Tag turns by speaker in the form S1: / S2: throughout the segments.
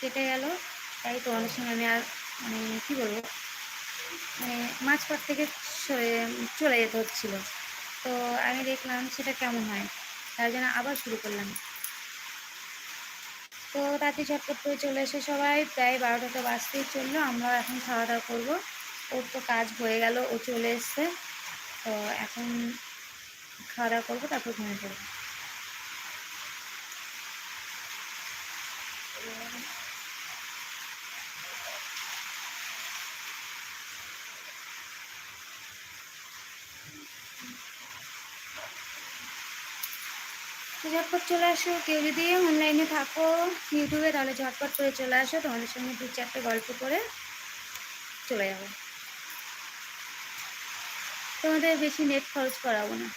S1: কেটে গেল। তাই তো অনেক সময় আমি আর মানে কী বলব মানে মাঝপথ থেকে চলে যেতে হচ্ছিল। তো আমি দেখলাম সেটা কেমন হয়, তার জন্য আবার শুরু করলাম। তো তাতে ঝটপট করে চলে এসে সবাই প্রায় বারোটাটা বাজতেই চলল, আমরা এখন খাওয়া দাওয়া করব। ওর তো কাজ হয়ে গেল, ও চলে এসছে। তো এখন খাওয়া দাওয়া করব, তারপর ঘুমিয়ে পড়ব। ঝটপট চলে আসো, কেউ যদি অনলাইনে থাকো ইউটিউবে তাহলে ঝটপট করে চলে আসো। তোমাদের সঙ্গে দু চারটে গল্প করে চলে যাব। তোমাদের বেশি নেট খরচ করাবো না।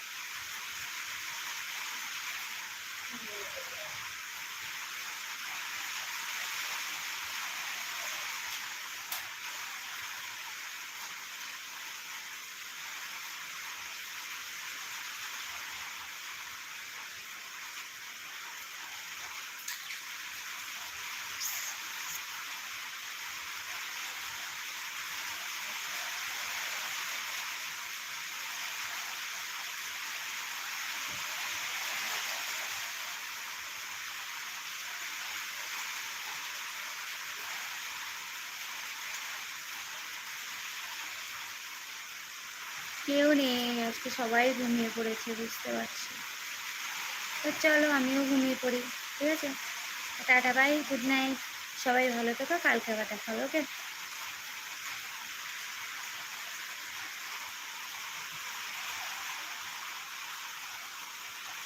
S1: কেউ নেই, আজকে সবাই ঘুমিয়ে পড়েছে, বুঝতে পারছি। তো চলো আমিও ঘুমিয়ে পড়ি, ঠিক আছে? টাটা বাই গুড নাইট সবাই ভালো থেকো, কালকে আবার দেখা হবে ওকে